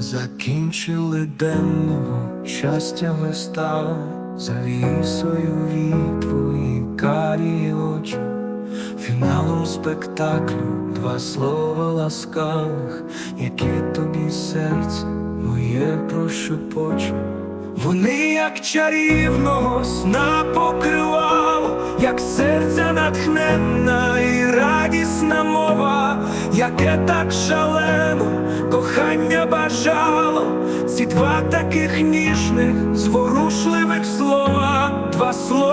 Закінчили денного щастя ми стали завісою від твої карі очі, фіналом спектаклю два слова ласкавих, які тобі серце моє прощепоче. Вони як чарівного сна покривало, як серця натхненна і радісна мова, яке так шалено кохання бажало, ці два таких ніжних, зворушливих слова, два слова.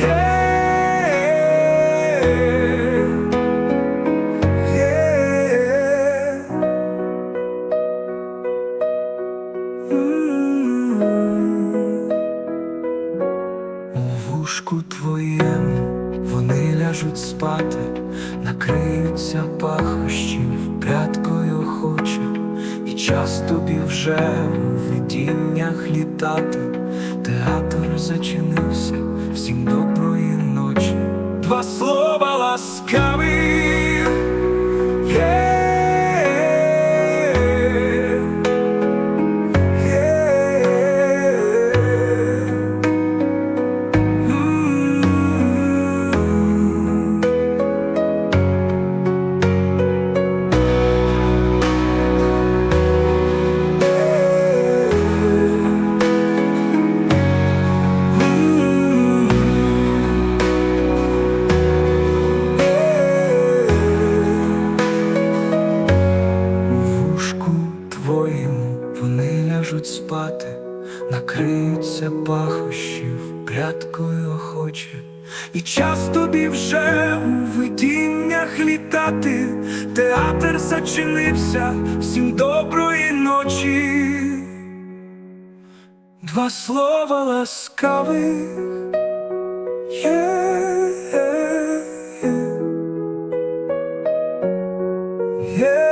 Е-е-е. У вушку твоєму ляжуть спати, накриються пахощі прядкою хоче, і час тобі вже у видіннях літати. Театр зачинився, всім доброї ночі. Два слова ласкавих. спати, накриються пахощів прядкою охоче, і час тобі вже у видіннях літати, театр зачинився всім доброї ночі, два слова ласкавих є. є, є.